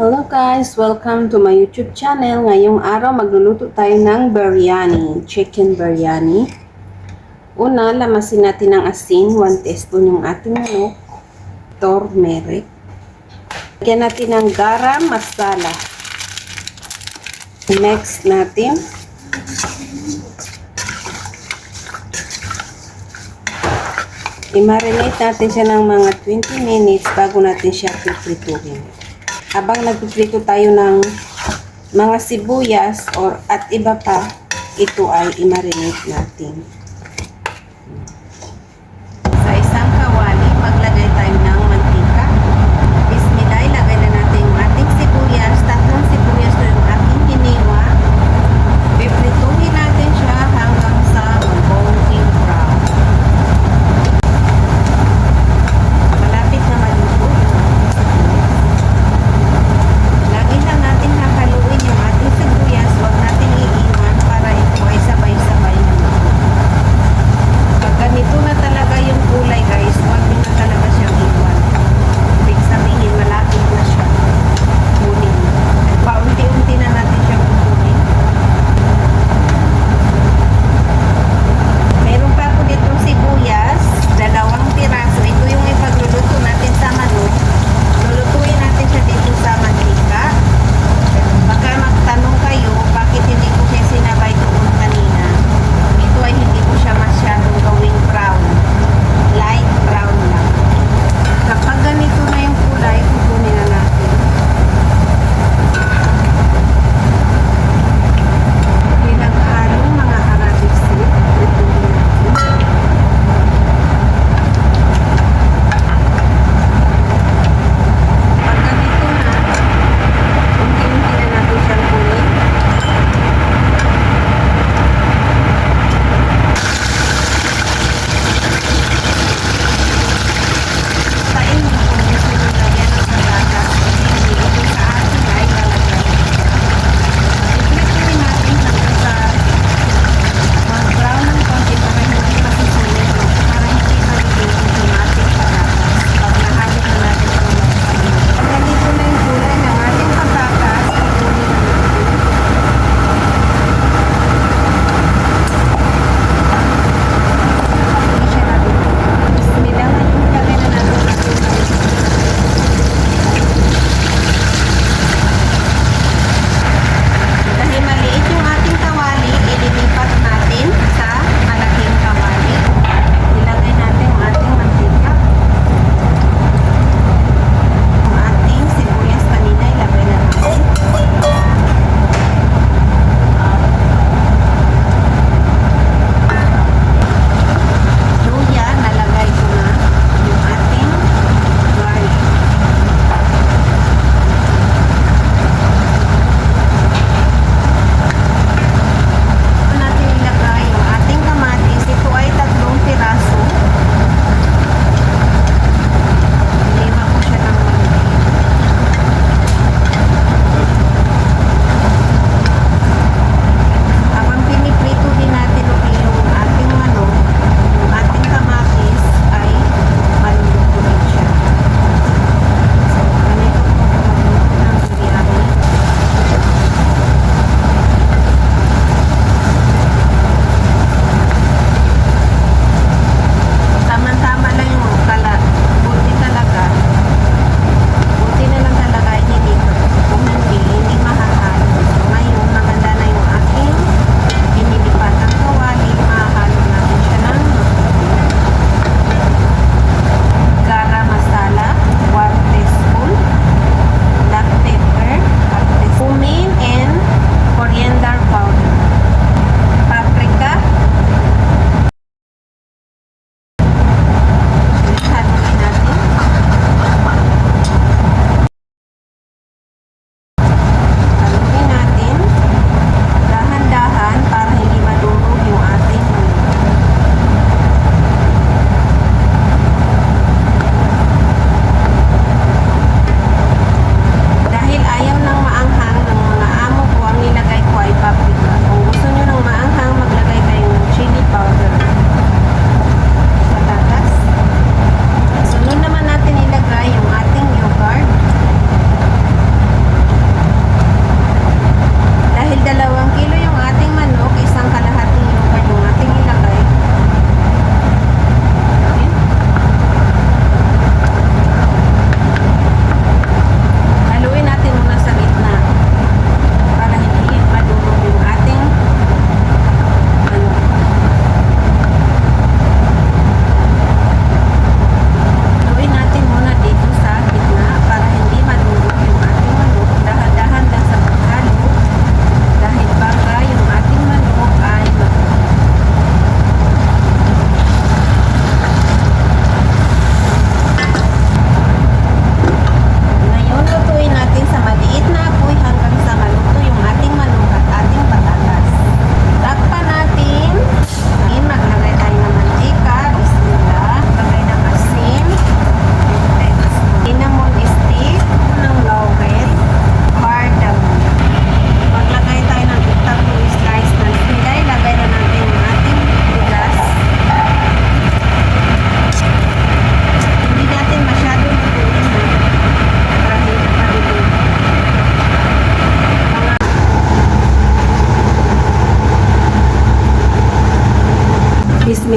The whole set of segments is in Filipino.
Hello guys! Welcome to my YouTube channel. Ngayong araw magluluto tayo ng biryani, chicken biryani. Una, lamasin natin ng asin, 1 teaspoon yung ating manok, turmeric. Lagyan natin ng garam masala. Next natin, i-marinate natin siya ng mga 20 minutes bago natin siya piprituhin habang nagpiprito tayo ng mga sibuyas or at iba pa, ito ay i-marinate natin.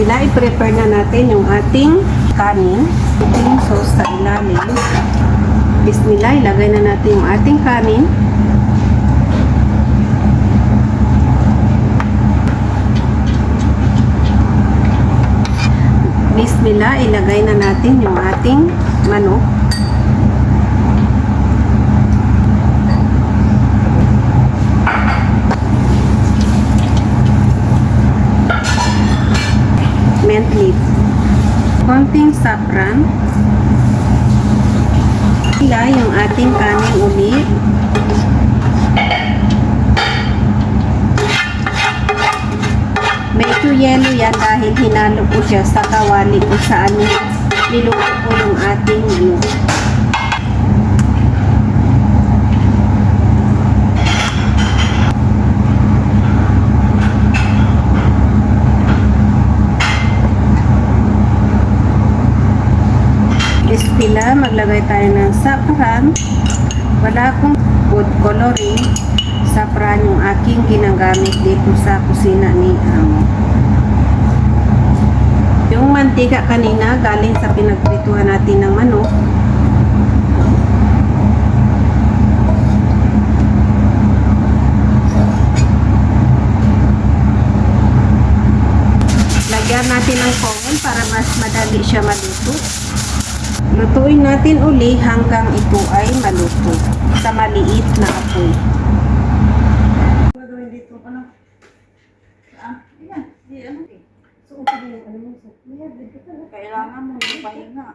Bismillah, i-prepare na natin yung ating kanin. Ating sauce sa ilalim. Bismillah, ilagay na natin yung ating kanin. Bismillah, ilagay na natin yung ating manok. Mint leaf. Konting saffron. Ila yung ating kanin uli. Medyo yelo yan dahil hinalo ko siya sa kawali kung saan niluto ko yung ating ano. Bismillah, maglagay tayo ng saffron. Wala akong food coloring. Saffron yung aking ginagamit dito sa kusina ni Amo. Yung mantika kanina galing sa pinagprituhan natin ng manok. Lagyan natin ng foil para mas madali siya maluto. Lutuin natin uli hanggang ito ay maluto sa maliit na apoy. Kailangan mo yung pahinga.